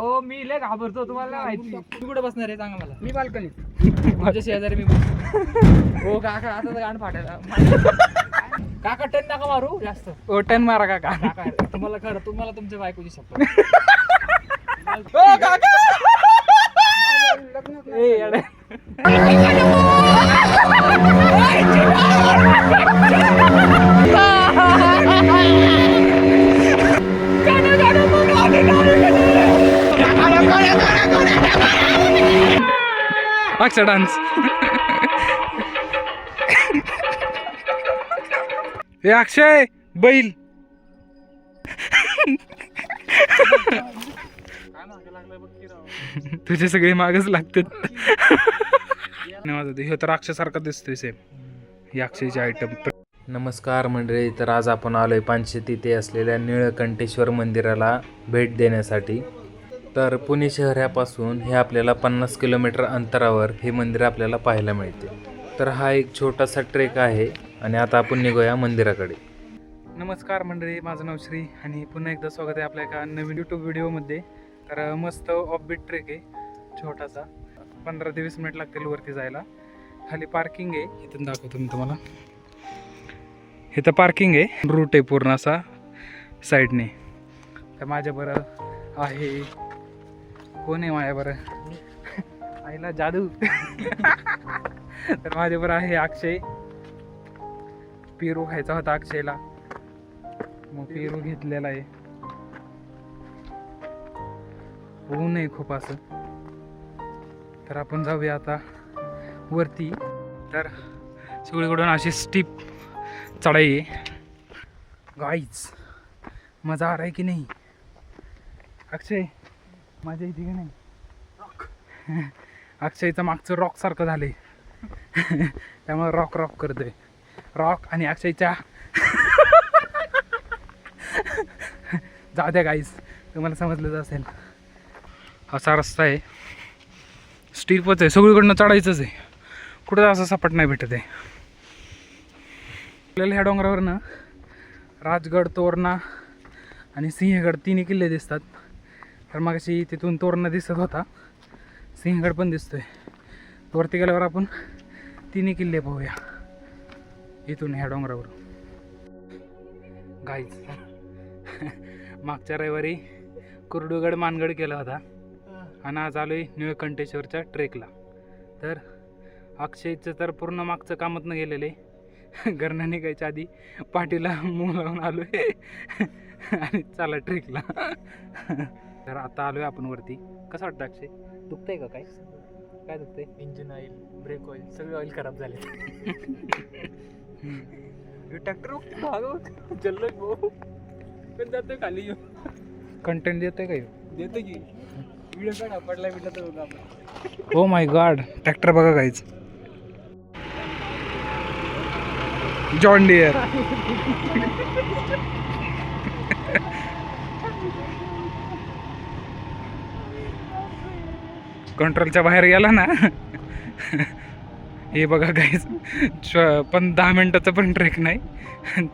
हो मी लय घाबरतो तुम्हाला नाही माहिती. तू कुठे बसणार आहे सांगा मला. मी बाल्कनीत माझ्या शेजारी मी बस- हो काका आता तर गाण फाटायला काका टन नका मारू जास्त. ओटन मारा काका. काका तुम्हाला खरं तुम्हाला तुमच्या बायकोची शपथ ओ काका. ए, येडे. अक्षर डान्स हे अक्षय बैल. तुझे सगळे मागच लागतात. हे तर अक्षसारखा दिसतोय सेम हे अक्षयचे आयटम नमस्कार मंडळी तर आज आपण आलोय पानशेती तिथे असलेल्या निळकंठेश्वर मंदिराला भेट देण्यासाठी. तर पुणे शहरापासून हे आपल्याला पन्नास किलोमीटर अंतरावर हे मंदिर आपल्याला पाहायला मिळते. तर हा एक छोटासा ट्रेक आहे आणि आता आपण निघूया मंदिराकडे. नमस्कार मंडळी माझं नाव श्री आणि पुन्हा एकदा स्वागत आहे आपल्या एका नवीन यूट्यूब व्हिडिओमध्ये. तर मस्त ऑफबीट ट्रेक आहे छोटासा. पंधरा ते वीस मिनिट लागतील वरती जायला. खाली पार्किंग आहे. इथून दाखवतो मी तुम्हाला. इथं पार्किंग आहे. रूट आहे पूर्ण असा साईडने तर माझ्या बरं आहे हो कोण आहे माझ्या बरं. आईला जादू. तर माझ्या बरं आहे अक्षय. पेरू खायचा होता अक्षयला. मग पेरू घेतलेला आहे. ऊन आहे खूप असं. तर आपण जाऊया आता वरती. तर सगळीकडून अशी स्टीप चढाई आहे. गाईच मजा आ रहा है की नाही? अक्षय मजा येते की नाही? अक्षयचं मागचं रॉक सारखं झालंय. त्यामुळे रॉक रॉक करतोय. रॉक आणि अक्षयच्या जाऊ द्या गाईस तुम्हाला समजलंच असेल. असा रस्ता आहे. स्टीपच आहे सगळीकडनं चढायचंच आहे. कुठं असं सपाट नाही भेटत आहे. आपल्याला ह्या डोंगरावरनं राजगड तोरणा आणि सिंहगड तिन्ही किल्ले दिसतात. तर मग तिथून तोरणा दिसत होता. सिंहगड पण दिसतोय. वरती गेल्यावर आपण तिन्ही किल्ले पाहूया. इथून ह्या डोंगरावर. गाईच मागच्या रविवारी कुर्डुगड मानगड केला होता. आणि आज आलो आहे निळकंठेश्वरच्या ट्रेकला. तर अक्षयचं तर पूर्ण मागचं कामातनं गेलेलं. आहे घरनं निघायच्या आधी पाठीला मूग लावून आलो आहे आणि चला ट्रेकला. तर आता आलो आहे आपण वरती. कसं वाटतं अक्षय? दुखतंय का काय? काय दुखतंय? इंजिन ऑइल ब्रेक ऑइल सगळे ऑइल खराब झाले ट्रॅक्टर जल्लो पण जातोय खाली कंटेंट देतोय का देतो की. व्हिडिओ काढा पडला बिडला तर आपण. हो माय गॉड ट्रॅक्टर बघा काहीच जॉन डिअर कंट्रोलच्या बाहेर गेला ना हे बघा काहीच पण दहा मिनिटाचं पण ट्रेक नाही.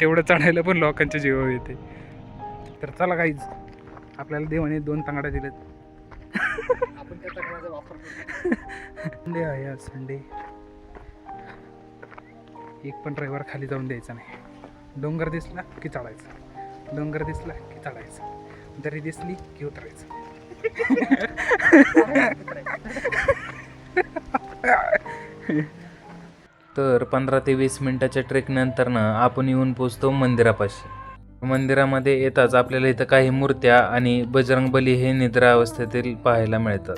तेवढं चढायला पण लोकांच्या जीवावर येते. तर चला काहीच आपल्याला देवाने दोन तांगड्या संडे आहे आज संडे एक पण ड्रायव्हर खाली जाऊन द्यायचा नाही. डोंगर दिसला की चढायचं. डोंगर दिसला की चढायचं. दरी दिसली की उतरायचं. तर पंधरा ते वीस मिनिटाच्या ट्रेकनंतरनं आपण येऊन पोचतो मंदिरापाशी. मंदिरामध्ये येताच आपल्याला इथं काही मूर्त्या आणि बजरंगबली हे निद्रा अवस्थेतील पाहायला मिळतात.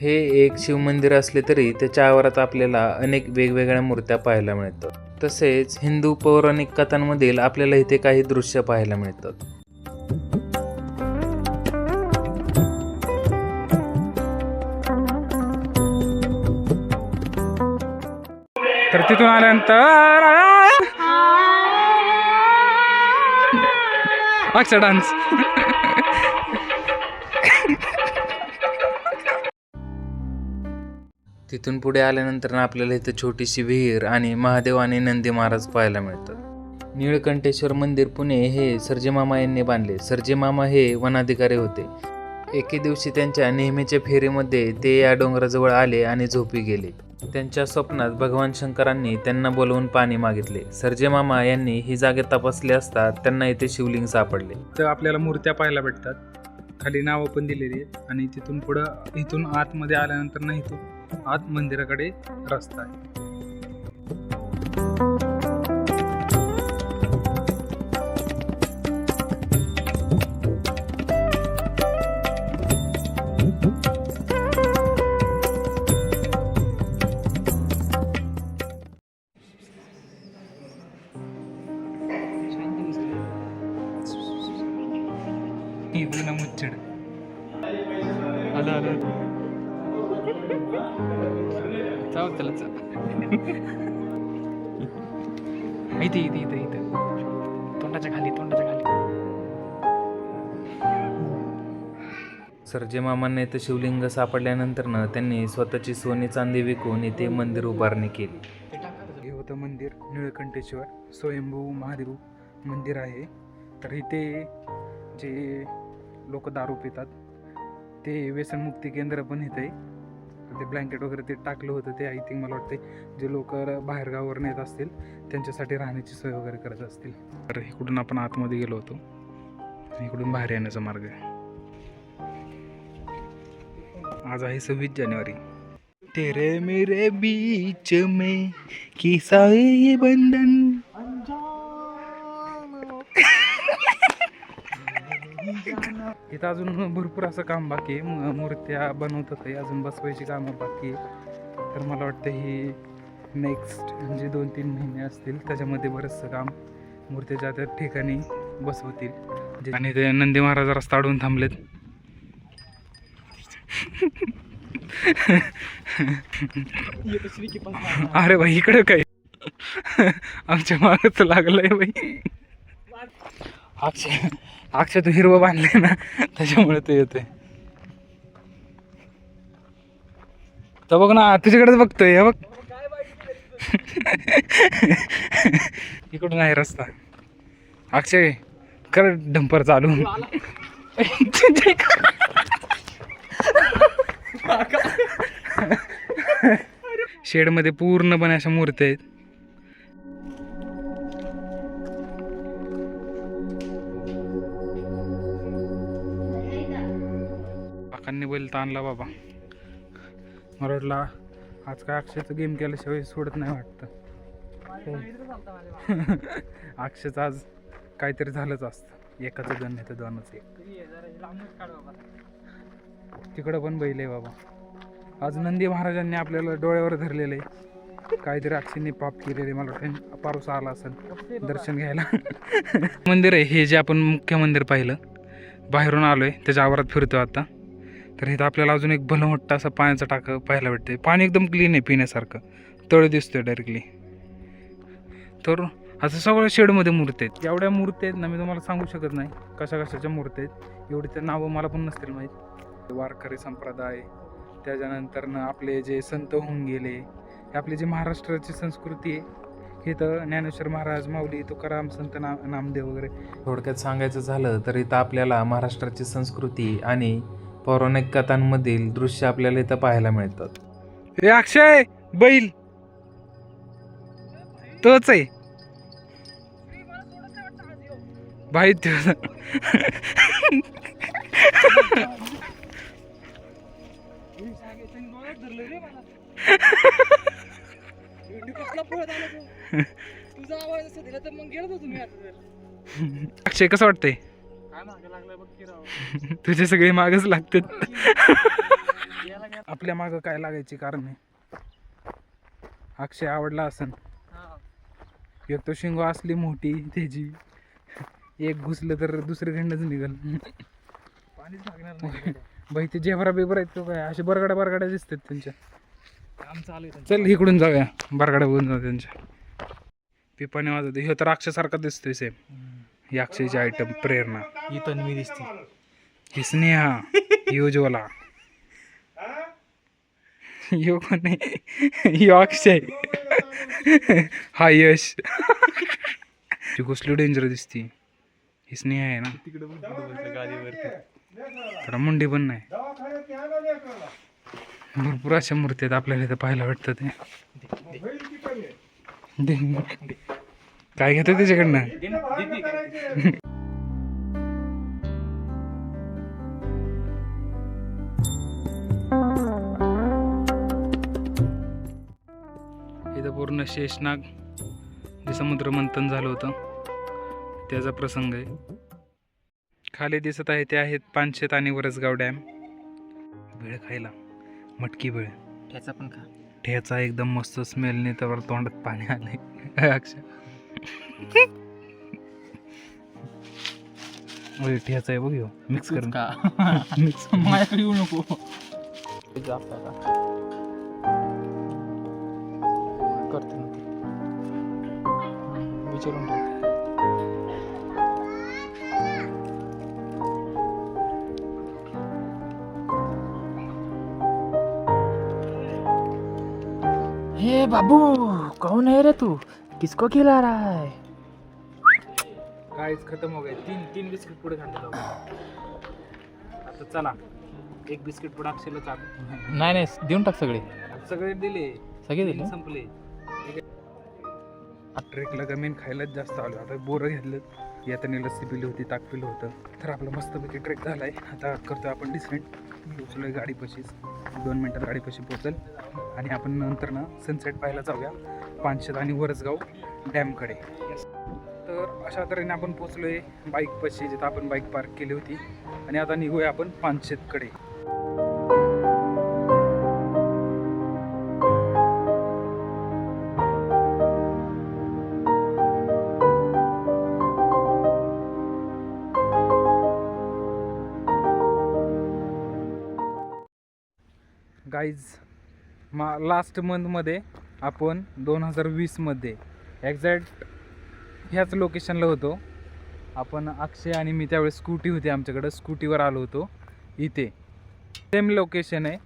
हे एक शिवमंदिर असले तरी त्याच्या आवारात आपल्याला अनेक वेगवेगळ्या मूर्त्या पाहायला मिळतात. तसेच हिंदू पौराणिक कथांमधील आपल्याला इथे काही दृश्य पाहायला मिळतात. तर तिथून आल्यानंतर अक्षर डान्स तिथून पुढे आल्यानंतर आपल्याला इथं छोटीशी विहीर आणि महादेव आणि नंदी महाराज पाहायला मिळतात. निळकंठेश्वर मंदिर पुणे हे सर्जेमामा यांनी बांधले. सर्जेमामा हे वनाधिकारी होते. एके दिवशी त्यांच्या नेहमीच्या फेरीमध्ये ते या डोंगराजवळ आले आणि झोपी गेले. त्यांच्या स्वप्नात भगवान शंकरांनी त्यांना बोलवून पाणी मागितले. सर्जेमामा यांनी ही जागे तपासली असता त्यांना येथे शिवलिंग सापडले. तर आपल्याला मूर्त्या पाहायला भेटतात. खाली नावं पण दिलेली आहेत आणि तिथून पुढं इथून आतमध्ये आल्यानंतर ना इथून आत मंदिराकडे रस्ता आहे. सर्जेमामांना इथं शिवलिंग सापडल्यानंतरनं त्यांनी स्वतःची सोने चांदी विकून इथे मंदिर उभारणी केली. हे होतं मंदिर निळकंठेश्वर स्वयंभू महादेव मंदिर आहे. तर इथे जे लोक दारू पितात ते व्यसनमुक्ती केंद्र पण इथे आहे. ते ब्लँकेट वगैरे ते टाकलं होतं ते आय थिंक मला वाटते जे लोक बाहेरगावावर येत असतील त्यांच्यासाठी राहण्याची सोय वगैरे करत असतील. तर इकडून आपण आतमध्ये गेलो होतो. इकडून बाहेर येण्याचा मार्ग आहे. आज आहे सव्वीस जानेवारी. तेरे मेरे बीच में किसा ये बंधन. इथं अजून भरपूर असं काम बाकी आहे. मूर्त्या बनवतात आहे अजून बसवायची कामं बाकी आहे. तर मला वाटतं ही नेक्स्ट म्हणजे दोन तीन महिने असतील. त्याच्यामध्ये बरंचसं काम मूर्त्याच्या त्या ठिकाणी बसवतील. जे- आणि ते नंदी महाराज रस्ता अडून थांबलेत. अरे भाई इकडे काय? आमच्या मागच लागलंय बाई अक्षय अक्षय तू हिरवं बांधले ना त्याच्यामुळे ते येते तर बघ ना तुझ्याकडेच बघतोय हे बघ. इकडून आहे रस्ता. अक्षय कर डंपर चालू. शेडमध्ये पूर्णपणे अशा मूर्त्या आहेत. काकांनी बैल ताणला बाबा. मराठला आज काय अक्षयचं गेम केल्याशिवाय सोडत नाही वाटतं. अक्षयचं आज काहीतरी झालंच असतं. एकाचं गण नाही तर दोनच एक. तिकडं पण बैल आहे बाबा. आज नंदी महाराजांनी आपल्याला डोळ्यावर धरलेलं आहे. काहीतरी अक्षयने पाप केलेले मला वाटतं पारोसा आला असेल दर्शन घ्यायला. मंदिर आहे. हे जे आपण मुख्य मंदिर पाहिलं बाहेरून आलो आहे त्याच्या आवारात फिरतो आता. तर इथं आपल्याला अजून एक भलं मोठं असं पाण्याचं टाकं पाहायला भेटते पाणी एकदम क्लीन आहे पिण्यासारखं. तळ दिसतोय डायरेक्टली तर असं सगळं शेडमध्ये मूर्ती आहेत. एवढ्या मूर्ती आहेत ना मी तुम्हाला सांगू शकत नाही कशा कशाच्या मूर्ती आहेत. एवढी तर नावं मला पण नसतील माहीत. वारकरी संप्रदाय त्याच्यानंतर ना आपले जे संत होऊन गेले हे आपली जी महाराष्ट्राची संस्कृती आहे हे तर ज्ञानेश्वर महाराज माऊली तुकाराम संत ना नामदेव वगैरे. थोडक्यात सांगायचं झालं तर इथं आपल्याला महाराष्ट्राची संस्कृती आणि पौराणिक कथांमधील दृश्य आपल्याला इथं पाहायला मिळतात. हे अक्षय बैल. तोच आहे. भाई तुझा आवाज असं दिला तर मग गेलो तुम्ही आता अक्षय कसं वाटतंय? तुझे सगळे मागच लागतात. आपल्या मागं काय लागायची कारण आहे अक्षय आवडला असन. एक तो शिंगो असली मोठी त्याची एक घुसलं तर दुसरीकडनंच निघल. पाणीच लागणार नाही. बाई ते जेवरा बेबर आहेत तो काय? असे बरगाड्या बरगाड्या दिसतात त्यांच्या. चालू इकडून जाऊया. बरगाड्या बघून जाऊ त्यांच्या. पिपाने वाजवते ह्यो तर अक्षयसारखा दिसतोय सेम ही अक्षयची आयटम प्रेरणा. ही तन्वी दिसते. ही स्नेहा ही उज्ज्वला. यो कोण यो अक्षय. हा यश. ती कसली डेंजर दिसती. ही स्नेह आहे ना. थोडा मुंडी पण नाही. भरपूर अशा मूर्ती आहेत आपल्याला इथं पाहायला भेटतं ते. काय घेतो त्याच्याकडनं? इथं पूर्ण शेषनाग जे समुद्र मंथन झालं होतं त्याचा प्रसंग आहे. खाली दिसत आहे ते आहेत पानशेत आणि वरसगाव डॅम. वेळ खायला. मटकी वेळ त्याचा पण खा. ठेचा एकदम मस्त स्मेलने त्यावर तोंडात पाणी आलंय. अक्षर. ओय, ठेचा आहे बघ मिक्स करून का मिक्स माझ्याकडे येऊ नको. करते विचारून हे बाबू कौन है रे तू किसको खिला रहा है काहीच खतम हो गए तीन तीन बिस्किट पुढे घातले आता चला एक बिस्किट पुढे अक्षरला चालू नाही नाही देऊन टाक सगळे सगळे दिले सगळे दिले संपले ट्रेकला गमीन खायलाच जास्त आलो आता बोरं घेतलं येताना लस्सी पिली होती ताक पिलं होतं. तर आपलं मस्तपैकी ट्रेक झालाय. आता करतोय आपण डिसेंट आहे गाडीपाशीच दोन मिनटात गाडीपाशी पोचल आणि आपण नंतर ना सनसेट पाहायला जाऊया. पानशेत आणि वरसगाव डॅमकडे. तर अशा तऱ्हेने आपण पोचलोय बाईकपाशी जिथं आपण बाईक पार्क केली होती. आणि आता निघूया आपण पानशेतकडे. गाईज मा लास्ट मंथमध्ये आपण दोन हजार वीसमध्ये एक्झॅक्ट ह्याच लोकेशनला होतो. आपण अक्षय आणि मी त्यावेळेस स्कूटी होती आमच्याकडं. स्कूटीवर आलो होतो इथे. सेम लोकेशन आहे.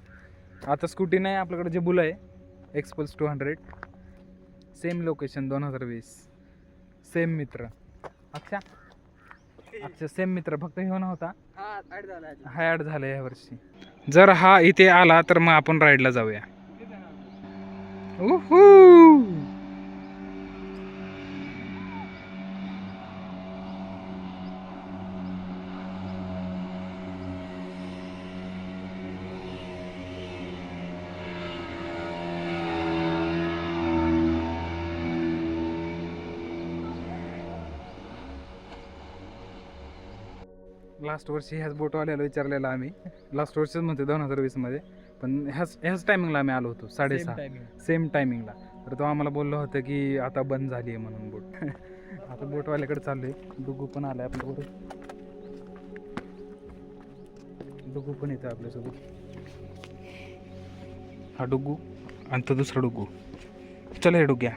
आता स्कूटी नाही आपल्याकडे जे बुलं आहे Xpulse two hundred same location दोन हजार वीस. सेम मित्र. अक्षा अक्षा सेम मित्र फक्त हे नव्हता. हा ॲड झाला या वर्षी. जर हा इथे आला तर मग आपण राईडला जाऊया. लास्ट वर्षी ह्याच बोटवाल्याला विचारलेला आम्ही. लास्ट वर्षीच म्हणते दोन हजार वीसमध्ये पण ह्याच ह्याच टायमिंगला आम्ही आलो होतो साडेसहा. सेम टायमिंगला तर तो आम्हाला बोललो होतं की आता बंद झाली आहे म्हणून बोट आता बोटवाल्याकडे चाललो आहे डुगू पण आलाय आपल्याबरोबर डुगू पण येतो आपल्यासोबत. हा डुगू आणि तो दुसरा डुगू. चल हे डुग्या.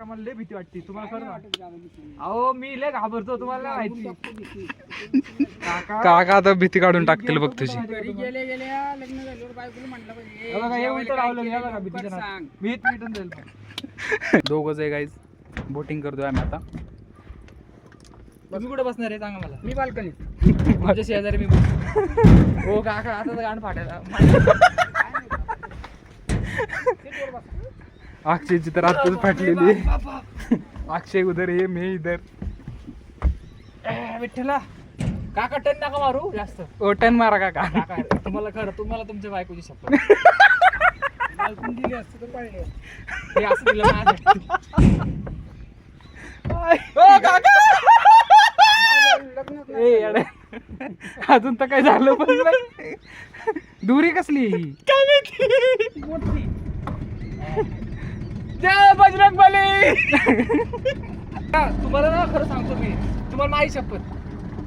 मला लय भीती वाटते. तुम्हाला खरं अहो मी लय घाबरतो तुम्हाला. माहिती काका काका आता भीती काढून टाकतील बघ तुझी. घरी गेले गेल्या लग्न झाल्यावर बायकोला म्हटलं पाहिजे. हे बघा, हे जेवायला उलटं काय लावलं, हे केलं? बघा, लवकर भीतीच्या नादात. सांग. मी इथं मिटून जाईल दोघंच आहे गाईज बोटिंग करतोय आम्ही आता. तुम्ही कुठे बसणार आहे सांगा मला. मी बाल्कनीत. तुमच्या शेजारी मी बस- हो काका आता तर गाण फाटायला अक्षयची तर आत्ताच फाटलेली. अक्षय उधर ये मी इधर. ए, विठ्ठला. काका टन नका मारू जास्त. ओटन मारा काका. काका तुम्हाला खरं तुम्हाला तुमच्या बायकोची शपथ बाल्कन दिली असतं तर पाहिजे हे असं दिलं माझ्यासाठी. ओ, काका! लग्न ए येडे. अजून तर काय झालं पण नाही. दुरी कसली ही? मोठी. जय बजरंग बली तुम्हाला ना खरं सांगतो मी. तुम्हाला माझी शपथ.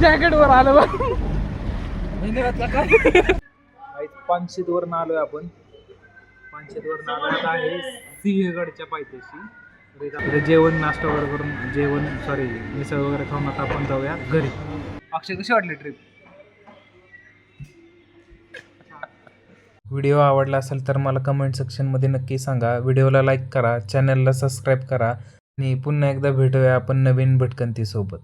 जॅकेट वर आलं पानशेत वरून आलोय आपण. पानशेत वरून आलो आहे सिंहगडच्या पायथ्याशी. जेवण नाश्ता वगैरे करून जेवण सॉरी मिसळ वगैरे खाऊन आता आपण जाऊया घरी. अक्षय कशी वाटली ट्रिप व्हिडिओ आवडला असेल तर मला कमेंट सेक्शनमध्ये नक्की सांगा. व्हिडिओला लाईक करा. चॅनलला सबस्क्राईब करा. आणि पुन्हा एकदा भेटूया आपण नवीन भटकंतीसोबत.